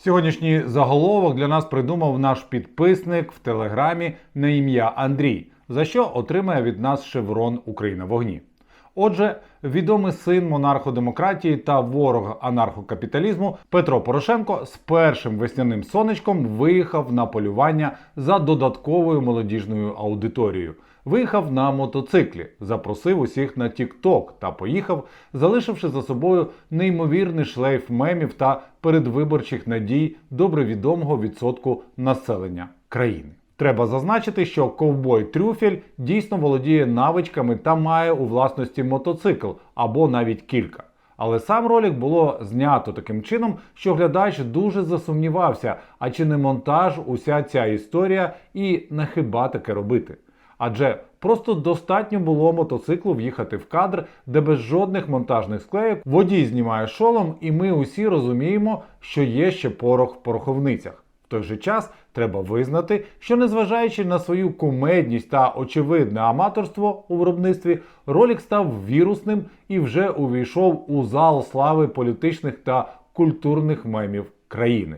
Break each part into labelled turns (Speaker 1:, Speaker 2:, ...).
Speaker 1: Сьогоднішній заголовок для нас придумав наш підписник в телеграмі на ім'я Андрій, за що отримає від нас шеврон Україна вогні. Отже, відомий син монарходемократії та ворог анархокапіталізму Петро Порошенко з першим весняним сонечком виїхав на полювання за додатковою молодіжною аудиторією. Виїхав на мотоциклі, запросив усіх на TikTok та поїхав, залишивши за собою неймовірний шлейф мемів та передвиборчих надій добре відомого відсотку населення країни. Треба зазначити, що ковбой Трюфель дійсно володіє навичками та має у власності мотоцикл або навіть кілька. Але сам ролик було знято таким чином, що глядач дуже засумнівався, а чи не монтаж уся ця історія і не хіба таке робити. Адже просто достатньо було мотоциклу в'їхати в кадр, де без жодних монтажних склеїк водій знімає шолом, і ми усі розуміємо, що є ще порох в пороховницях. Той же час треба визнати, що незважаючи на свою кумедність та очевидне аматорство у виробництві, ролик став вірусним і вже увійшов у зал слави політичних та культурних мемів країни.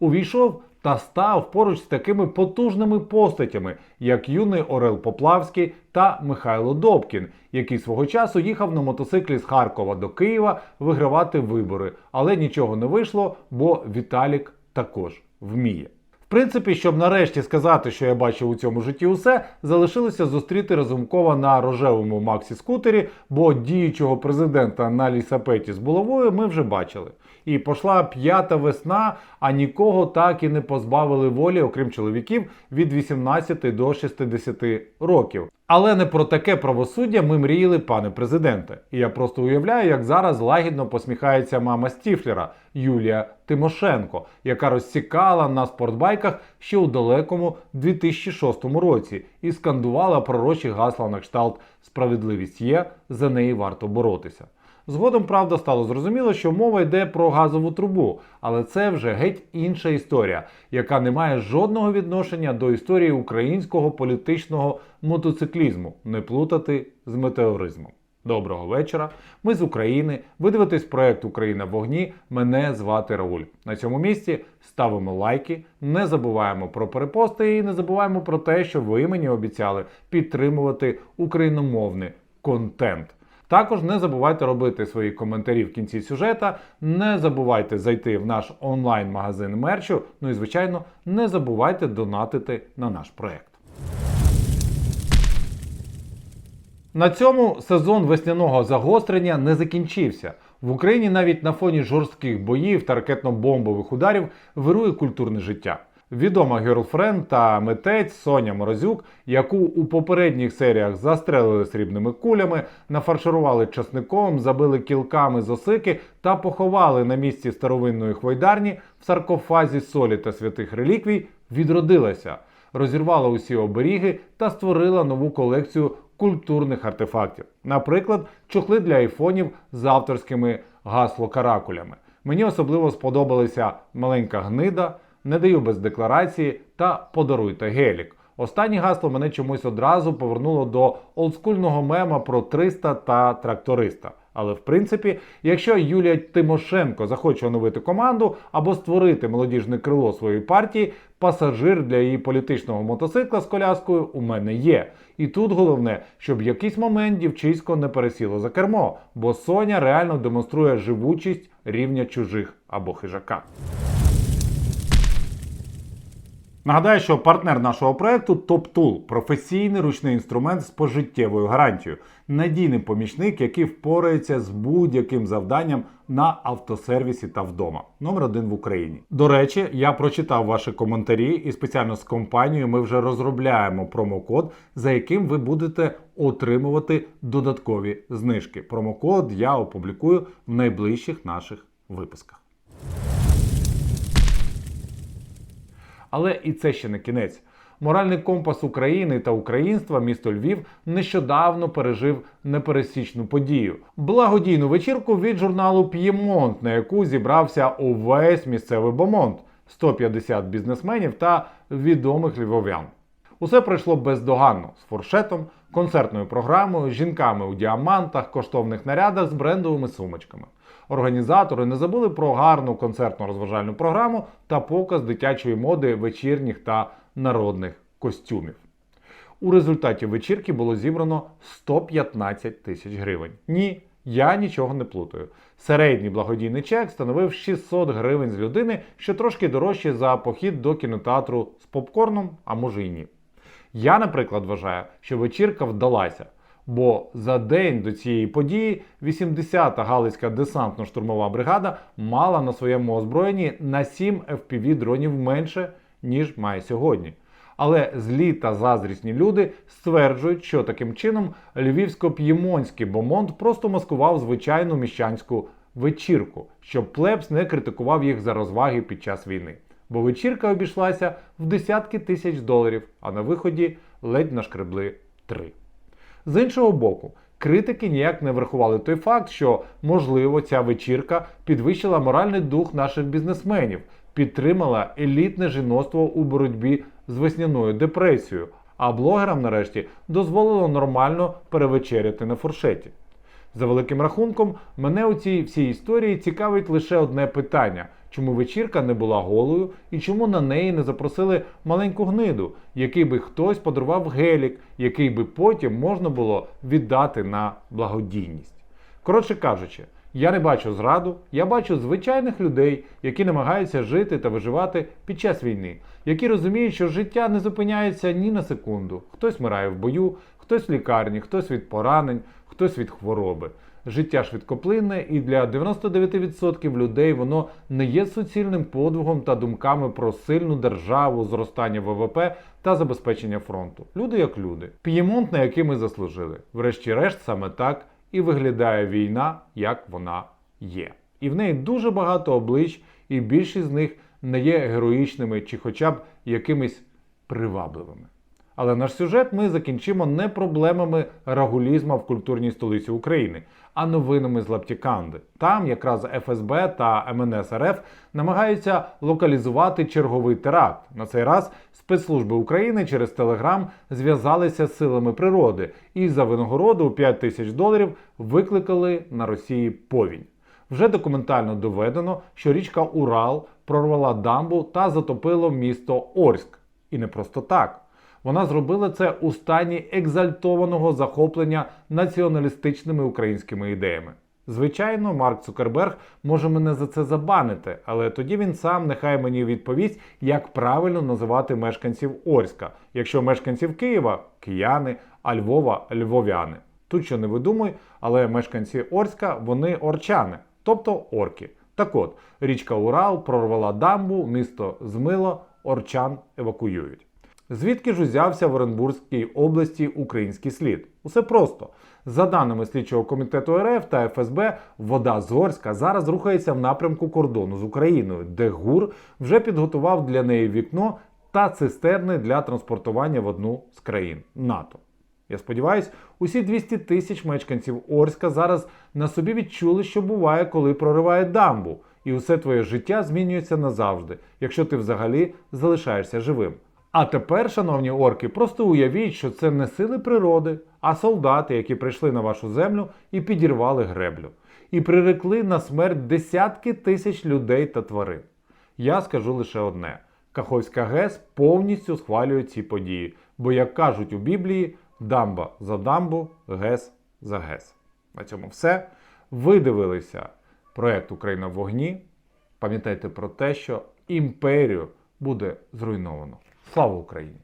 Speaker 1: Увійшов та став поруч з такими потужними постатями, як юний Орел Поплавський та Михайло Добкін, який свого часу їхав на мотоциклі з Харкова до Києва вигравати вибори, але нічого не вийшло, бо Віталік також вміє. В принципі, щоб нарешті сказати, що я бачив у цьому житті усе, залишилося зустріти Разумкова на рожевому Максі скутері, бо діючого президента на лісапеті з булавою ми вже бачили. І пішла п'ята весна, а нікого так і не позбавили волі, окрім чоловіків від 18 до 60 років. Але не про таке правосуддя ми мріяли, пане президенте. І я просто уявляю, як зараз лагідно посміхається мама Стіфлера Юлія Тимошенко, яка розсікала на спортбайках ще у далекому 2006 році і скандувала пророчі гасла на кшталт Справедливість є, за неї варто боротися. Згодом, правда, стало зрозуміло, що мова йде про газову трубу, але це вже геть інша історія, яка не має жодного відношення до історії українського політичного мотоциклізму, не плутати з метеоризмом. Доброго вечора. Ми з України. Ви дивитесь проект Україна в вогні. Мене звати Рауль. На цьому місці ставимо лайки, не забуваємо про перепости і не забуваємо про те, що ви мені обіцяли підтримувати україномовний контент. Також не забувайте робити свої коментарі в кінці сюжета. Не забувайте зайти в наш онлайн-магазин мерчу. Ну і звичайно, не забувайте донатити на наш проект. На цьому сезон весняного загострення не закінчився. В Україні навіть на фоні жорстких боїв та ракетно-бомбових ударів вирує культурне життя. Відома герлфренд та митець Соня Морозюк, яку у попередніх серіях застрелили срібними кулями, нафарширували часником, забили кілками з осики та поховали на місці старовинної хвойдарні в саркофазі солі та святих реліквій, відродилася, розірвала усі оберіги та створила нову колекцію культурних артефактів. Наприклад, чохли для айфонів з авторськими гасло-каракулями. Мені особливо сподобалися маленька гнида. Не даю без декларації та подаруйте гелік. Останнє гасло мене чомусь одразу повернуло до олдскульного мема про 300 та тракториста. Але в принципі, якщо Юлія Тимошенко захоче оновити команду або створити молодіжне крило своєї партії, пасажир для її політичного мотоцикла з коляскою у мене є. І тут головне, щоб в якийсь момент дівчисько не пересіло за кермо, бо Соня реально демонструє живучість рівня чужих або хижака. Нагадаю, що партнер нашого проекту TopTool – професійний ручний інструмент з пожиттєвою гарантією, надійний помічник, який впорається з будь-яким завданням на автосервісі та вдома. Номер один в Україні. До речі, я прочитав ваші коментарі, і спеціально з компанією ми вже розробляємо промокод, за яким ви будете отримувати додаткові знижки. Промокод я опублікую в найближчих наших випусках. Але і це ще не кінець. Моральний компас України та українства місто Львів нещодавно пережив непересічну подію. Благодійну вечірку від журналу П'ємонт, на яку зібрався увесь місцевий бомонд 150 бізнесменів та відомих львов'ян. Усе пройшло бездоганно з фуршетом, концертною програмою, жінками у діамантах, коштовних нарядах з брендовими сумочками. Організатори не забули про гарну концертну розважальну програму та показ дитячої моди вечірніх та народних костюмів. У результаті вечірки було зібрано 115 тисяч гривень. Ні, я нічого не плутаю. Середній благодійний чек становив 600 гривень з людини, що трошки дорожче за похід до кінотеатру з попкорном, а може і ні. Я, наприклад, вважаю, що вечірка вдалася, бо за день до цієї події 80-та Галицька десантно-штурмова бригада мала на своєму озброєнні на 7 FPV дронів менше, ніж має сьогодні. Але злі та заздрісні люди стверджують, що таким чином львівсько-п'ємонський бомонд просто маскував звичайну міщанську вечірку, щоб плебс не критикував їх за розваги під час війни. Бо вечірка обійшлася в десятки тисяч доларів, а на виході ледь нашкребли три. З іншого боку, критики ніяк не врахували той факт, що, можливо, ця вечірка підвищила моральний дух наших бізнесменів, підтримала елітне жіноцтво у боротьбі з весняною депресією, а блогерам нарешті дозволило нормально перевечеряти на фуршеті. За великим рахунком, мене у цій всій історії цікавить лише одне питання: чому вечірка не була голою і чому на неї не запросили маленьку гниду, який би хтось подарував гелік, який би потім можна було віддати на благодійність. Коротше кажучи, я не бачу зраду, я бачу звичайних людей, які намагаються жити та виживати під час війни, які розуміють, що життя не зупиняється ні на секунду. Хтось вмирає в бою, хтось в лікарні, хтось від поранень, хтось від хвороби. Життя швидкоплинне, і для 99% людей воно не є суцільним подвигом та думками про сильну державу, зростання ВВП та забезпечення фронту. Люди як люди. П'ємонт, на який ми заслужили. Врешті-решт, саме так і виглядає війна, як вона є. І в неї дуже багато облич, і більшість з них не є героїчними чи хоча б якимись привабливими. Але наш сюжет ми закінчимо не проблемами рагулізма в культурній столиці України, а новинами з Лаптіканди. Там якраз ФСБ та МНС РФ намагаються локалізувати черговий теракт. На цей раз спецслужби України через Телеграм зв'язалися з силами природи і за винагороду у 5 тисяч доларів викликали на Росії повінь. Вже документально доведено, що річка Урал прорвала дамбу та затопило місто Орськ. І не просто так. Вона зробила це у стані екзальтованого захоплення націоналістичними українськими ідеями. Звичайно, Марк Цукерберг може мене за це забанити, але тоді він сам нехай мені відповість, як правильно називати мешканців Орська, якщо мешканців Києва кияни, а Львова львов'яни. Тут що не видумуй, але мешканці Орська вони орчани, тобто орки. Так от, річка Урал прорвала дамбу, місто змило, орчан евакуюють. Звідки ж узявся в Оренбурзькій області український слід? Усе просто. За даними слідчого комітету РФ та ФСБ, вода з Орська зараз рухається в напрямку кордону з Україною, де ГУР вже підготував для неї вікно та цистерни для транспортування в одну з країн НАТО. Я сподіваюся, усі 200 тисяч мешканців Орська зараз на собі відчули, що буває, коли прориває дамбу, і усе твоє життя змінюється назавжди, якщо ти взагалі залишаєшся живим. А тепер, шановні орки, просто уявіть, що це не сили природи, а солдати, які прийшли на вашу землю і підірвали греблю, і прирекли на смерть десятки тисяч людей та тварин. Я скажу лише одне: Каховська ГЕС повністю схвалює ці події, бо, як кажуть у Біблії, дамба за дамбу, ГЕС за ГЕС. На цьому все. Ви дивилися проект Україна в вогні. Пам'ятайте про те, що імперію буде зруйновано. Слава Україні!